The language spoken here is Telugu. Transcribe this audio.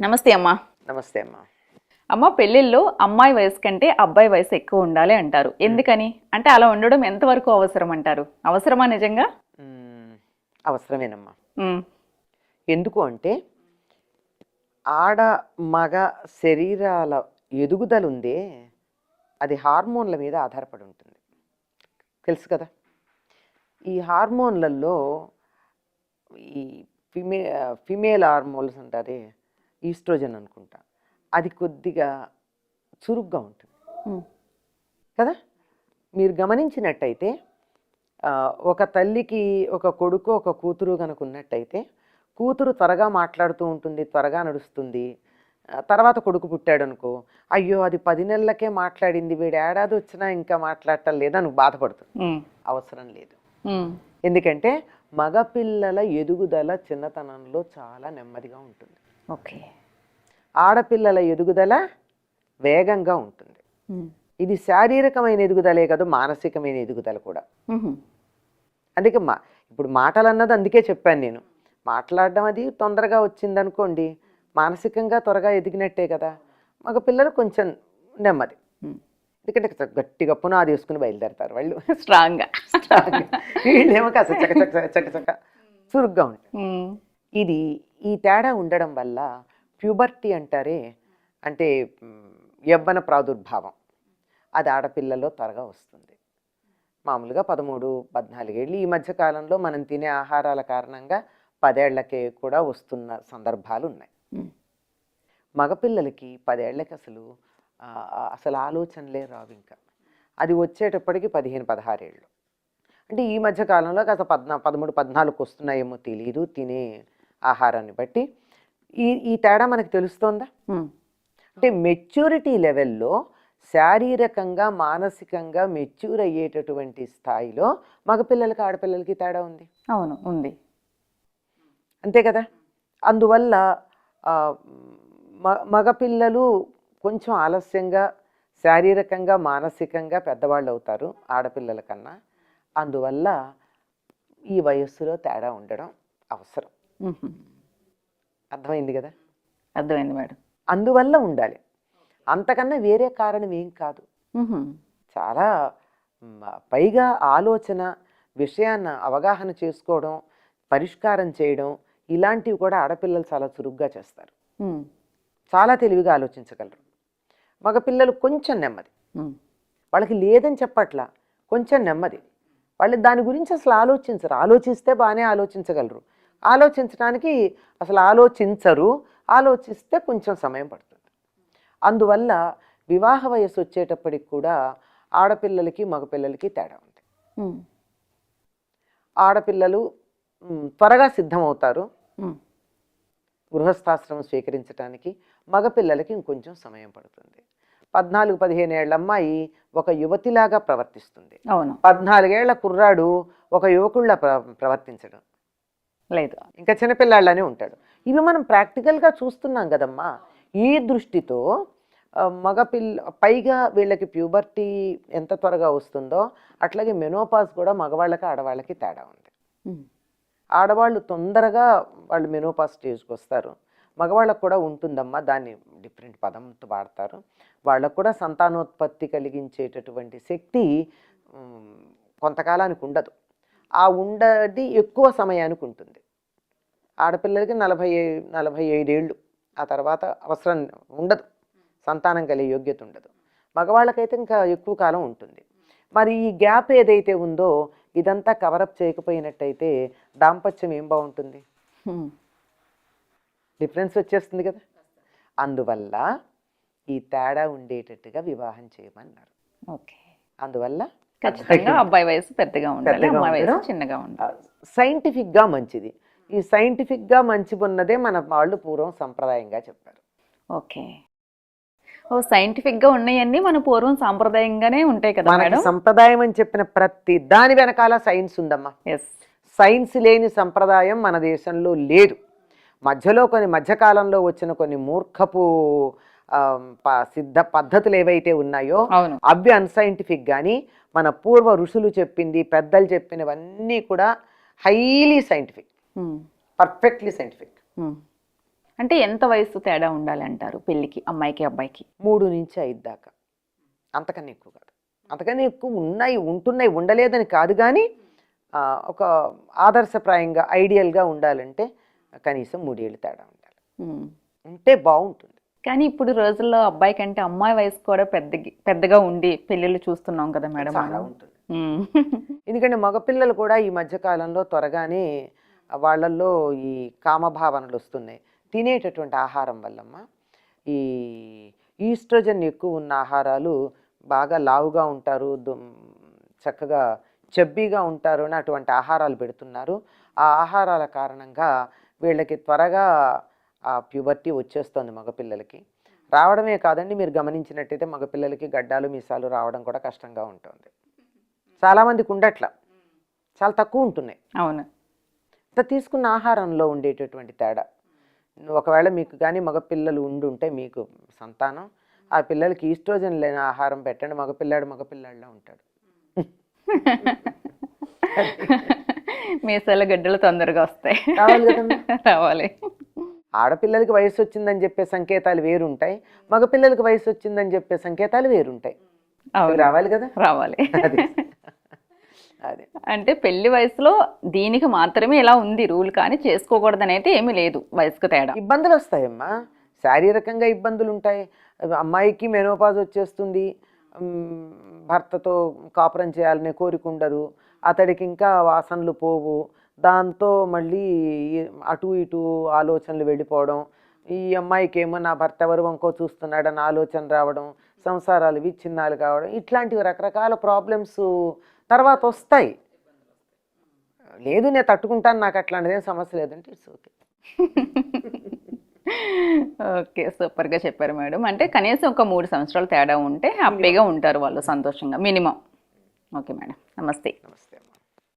నమస్తే అమ్మా. నమస్తే అమ్మా. అమ్మ పెళ్ళిళ్ళలో అమ్మాయి వయసు కంటే అబ్బాయి వయసు ఎక్కువ ఉండాలి అంటారు. ఎందుకని? అంటే అలా ఉండడం ఎంతవరకు అవసరం అంటారు? అవసరమా నిజంగా? మ్మ్. అవసరమేనమ్మా. ఎందుకు అంటే ఆడ మగ శరీరాల ఎదుగుదల ఉందే అది హార్మోన్ల మీద ఆధారపడి ఉంటుంది. తెలుసు కదా? ఈ హార్మోన్లలో ఈ ఫిమే ఫిమేల్ హార్మోన్స్ అంటారే ఈస్ట్రోజన్ అనుకుంటా. అది కొద్దిగా చురుగ్గా ఉంటుంది. కదా? మీరు గమనించినట్టయితే ఒక తల్లికి ఒక కొడుకు ఒక కూతురు కనుక ఉన్నట్టయితే కూతురు త్వరగా మాట్లాడుతూ ఉంటుంది త్వరగా నడుస్తుంది. తర్వాత కొడుకు పుట్టాడు అనుకో అయ్యో అది పది నెలలకే మాట్లాడింది వీడు ఏడాది వచ్చినా ఇంకా మాట్లాడటం లేదని బాధపడుతుంది అవసరం లేదు. ఎందుకంటే మగపిల్లల ఎదుగుదల చిన్నతనంలో చాలా నెమ్మదిగా ఉంటుంది. ఓకే. ఆడపిల్లల ఎదుగుదల వేగంగా ఉంటుంది. ఇది శారీరకమైన ఎదుగుదలే కాదు మానసికమైన ఎదుగుదల కూడా. అందుకే మా ఇప్పుడు మాటలు అన్నది అందుకే చెప్పాను నేను. మాట్లాడడం అది తొందరగా వచ్చిందనుకోండి మానసికంగా త్వరగా ఎదిగినట్టే కదా. మగ పిల్లలు కొంచెం నెమ్మది. ఎందుకంటే గట్టిగా పునాది వేసుకుని బయలుదేరతారు వాళ్ళు. స్ట్రాంగ్గా. వీళ్ళేమో కాస్త చక చక చక చక చురుగ్గా ఉంటారు. ఇది ఈ తేడా ఉండడం వల్ల ప్యూబర్టీ అంటారే అంటే యవ్వన ప్రాదుర్భావం. అది ఆడపిల్లలో త్వరగా వస్తుంది. మామూలుగా పదమూడు పద్నాలుగేళ్ళు ఈ మధ్య కాలంలో మనం తినే ఆహారాల కారణంగా పదేళ్ళకే కూడా వస్తున్న సందర్భాలు ఉన్నాయి మగపిల్లలకి పదేళ్ళకి అసలు అసలు ఆలోచనలే రావు ఇంకా. అది వచ్చేటప్పటికి పదిహేను పదహారేళ్ళు. అంటే ఈ మధ్య కాలంలో కాస్త పద్నా పదమూడు పద్నాలుగు వస్తున్నాయేమో తెలియదు తినే ఆహారాన్ని బట్టి. ఈ ఈ తేడా మనకు తెలుస్తోందా? అంటే మెచ్యూరిటీ లెవెల్లో శారీరకంగా మానసికంగా మెచ్యూర్ అయ్యేటటువంటి స్థాయిలో మగపిల్లలకి ఆడపిల్లలకి తేడా ఉంది? అవును ఉంది. అంతే కదా? అందువల్ల మగపిల్లలు కొంచెం ఆలస్యంగా శారీరకంగా మానసికంగా పెద్దవాళ్ళు అవుతారు ఆడపిల్లల కన్నా. అందువల్ల ఈ వయస్సులో తేడా ఉండడం అవసరం. అర్థమైంది కదా? అర్థమైంది మేడం. అందువల్ల ఉండాలి. అంతకన్నా వేరే కారణం ఏం కాదు. చాలా పైగా ఆలోచన విషయాన్ని అవగాహన చేసుకోవడం పరిష్కారం చేయడం ఇలాంటివి కూడా ఆడపిల్లలు చాలా చురుగ్గా చేస్తారు. చాలా తెలివిగా ఆలోచించగలరు. మగపిల్లలు కొంచెం నెమ్మది. వాళ్ళకి లేదని చెప్పట్లా కొంచెం నెమ్మది. వాళ్ళు దాని గురించి అసలు ఆలోచించరు. ఆలోచిస్తే బాగానే ఆలోచించగలరు. ఆలోచించడానికి అసలు ఆలోచించరు ఆలోచిస్తే కొంచెం సమయం పడుతుంది. అందువల్ల వివాహ వయస్సు వచ్చేటప్పటికి కూడా ఆడపిల్లలకి మగపిల్లలకి తేడా ఉంది ఆడపిల్లలు త్వరగా సిద్ధమవుతారు. గృహస్థాశ్రమం స్వీకరించడానికి మగపిల్లలకి ఇంకొంచెం సమయం పడుతుంది. పద్నాలుగు పదిహేను ఏళ్ళ అమ్మాయి ఒక యువతిలాగా ప్రవర్తిస్తుంది. పద్నాలుగేళ్ళ కుర్రాడు ఒక యువకుళ్ళ ప్ర ప్రవర్తించడం. లేదు. ఇంకా చిన్నపిల్లాళ్ళనే ఉంటాడు. ఇవి మనం ప్రాక్టికల్గా చూస్తున్నాం కదమ్మా. ఈ దృష్టితో మగపిల్ల పైగా వీళ్ళకి ప్యూబర్టీ ఎంత త్వరగా వస్తుందో అట్లాగే మెనోపాస్ కూడా మగవాళ్ళకి ఆడవాళ్ళకి తేడా ఉంది. ఆడవాళ్ళు తొందరగా వాళ్ళు మెనోపాస్ స్టేజ్కి వస్తారు మగవాళ్ళకు కూడా ఉంటుందమ్మా దాన్ని డిఫరెంట్ పదంతో వాడతారు. వాళ్ళకు కూడా సంతానోత్పత్తి కలిగించేటటువంటి శక్తి కొంతకాలానికి ఉండదు. ఆ ఉండది ఎక్కువ సమయానికి ఉంటుంది. ఆడపిల్లలకి నలభై నలభై ఐదేళ్ళు. ఆ తర్వాత అవసరం ఉండదు. సంతానం కలిగే యోగ్యత ఉండదు. మగవాళ్ళకైతే ఇంకా ఎక్కువ కాలం ఉంటుంది. మరి ఈ గ్యాప్ ఏదైతే ఉందో ఇదంతా కవరప్ చేయకపోయినట్టయితే దాంపత్యం ఏం బాగుంటుంది? డిఫరెన్స్ వచ్చేస్తుంది కదా. అందువల్ల ఈ తేడా ఉండేటట్టుగా వివాహం చేయమన్నారు. ఓకే. అందువల్ల ఖచ్చితంగా అబ్బాయి వయసు పెద్దగా ఉండాలి అమ్మాయి వయసు. చిన్నగా ఉండాలి. సైంటిఫిక్గా మంచిది. ఈ సైంటిఫిక్గా మంచి ఉన్నదే మన వాళ్ళు పూర్వం సంప్రదాయంగా చెప్పారు. ఓకే. ఓ సైంటిఫిక్గా ఉన్నాయన్నీ మన పూర్వం సాంప్రదాయంగానే ఉంటాయి కదా మనకి సంప్రదాయం అని చెప్పిన ప్రతి దాని వెనకాల సైన్స్ ఉందమ్మా. ఎస్ సైన్స్ లేని సంప్రదాయం మన దేశంలో లేదు. మధ్యలో కొన్ని మధ్యకాలంలో వచ్చిన కొన్ని మూర్ఖపు సిద్ధ పద్ధతులు ఏవైతే ఉన్నాయో అవి అన్సైంటిఫిక్ కానీ మన పూర్వ ఋషులు చెప్పింది పెద్దలు చెప్పినవన్నీ కూడా హైలీ సైంటిఫిక్. Perfectly scientific. అంటే ఎంత వయసు తేడా ఉండాలి అంటారు పెళ్ళికి అమ్మాయికి అబ్బాయికి? మూడు నుంచి ఐదు దాకా. అంతకన్నా ఎక్కువ కాదు. అంతకన్నా ఎక్కువ ఉన్నాయి ఉంటున్నాయి ఉండలేదని కాదు కానీ ఒక ఆదర్శప్రాయంగా ఐడియల్గా ఉండాలంటే కనీసం మూడేళ్ళు తేడా ఉండాలి. ఉంటే బాగుంటుంది. కానీ ఇప్పుడు రోజుల్లో అబ్బాయి కంటే అమ్మాయి వయసు కూడా పెద్ద పెద్దగా ఉండి పెళ్ళిళ్ళు చూస్తున్నాం కదా మేడం మనం. ఉంటుంది. ఎందుకంటే మగపిల్లలు కూడా ఈ మధ్యకాలంలో త్వరగానే వాళ్ళల్లో ఈ కామభావనలు వస్తున్నాయి తినేటటువంటి ఆహారం వల్లమ్మ ఈ ఈస్ట్రోజన్ ఎక్కువ ఉన్న ఆహారాలు బాగా లావుగా ఉంటారు చక్కగా చబ్బీగా ఉంటారు అని అటువంటి ఆహారాలు పెడుతున్నారు ఆ ఆహారాల కారణంగా వీళ్ళకి త్వరగా ఆ ప్యూబర్టీ వచ్చేస్తుంది మగపిల్లలకి. రావడమే కాదండి మీరు గమనించినట్టయితే మగపిల్లలకి గడ్డాలు మీసాలు రావడం కూడా కష్టంగా ఉంటుంది. చాలామందికి ఉండట్ల. చాలా తక్కువ ఉంటున్నాయి. అవును. ఇంత తీసుకున్న ఆహారంలో ఉండేటటువంటి తేడా. ఒకవేళ మీకు కానీ మగపిల్లలు ఉండుంటే మీకు సంతానం. ఆ పిల్లలకి ఈస్ట్రోజన్ లేని ఆహారం పెట్టండి. మగపిల్లాడు మగపిల్లాడిలా ఉంటాడు. మీసాల గడ్డలు తొందరగా వస్తాయి. రావాలి. ఆడపిల్లలకి వయసు వచ్చిందని చెప్పే సంకేతాలు వేరుంటాయి మగపిల్లలకి వయసు వచ్చిందని చెప్పే సంకేతాలు వేరుంటాయి. రావాలి కదా? రావాలి. అది. అంటే పెళ్ళి వయసులో దీనికి మాత్రమే ఇలా ఉంది రూల్ కానీ చేసుకోకూడదని అయితే ఏమీ లేదు వయసుకు తేడా. ఇబ్బందులు వస్తాయమ్మా శారీరకంగా ఇబ్బందులు ఉంటాయి అమ్మాయికి మెనోపాజ్ వచ్చేస్తుంది. భర్తతో కాపురం చేయాలనే కోరిక ఉండదు. అతడికి ఇంకా వాసనలు పోవు. దాంతో మళ్ళీ అటు ఇటు ఆలోచనలు వెళ్ళిపోవడం ఈ అమ్మాయికి ఏమో నా భర్త ఎవరు వంకో చూస్తున్నాడని ఆలోచన రావడం సంసారాలు విచ్ఛిన్నాలు కావడం ఇట్లాంటివి రకరకాల ప్రాబ్లమ్స్ తర్వాత వస్తాయి. లేదు నేను తట్టుకుంటాను నాకు అట్లాంటిది ఏం సమస్య లేదంటే ఇట్స్ ఓకే ఓకే సూపర్గా చెప్పారు మేడం. అంటే కనీసం ఒక మూడు సంవత్సరాలు తేడా ఉంటే హ్యాపీగా ఉంటారు వాళ్ళు సంతోషంగా. Minimum okay madam. నమస్తే. నమస్తే.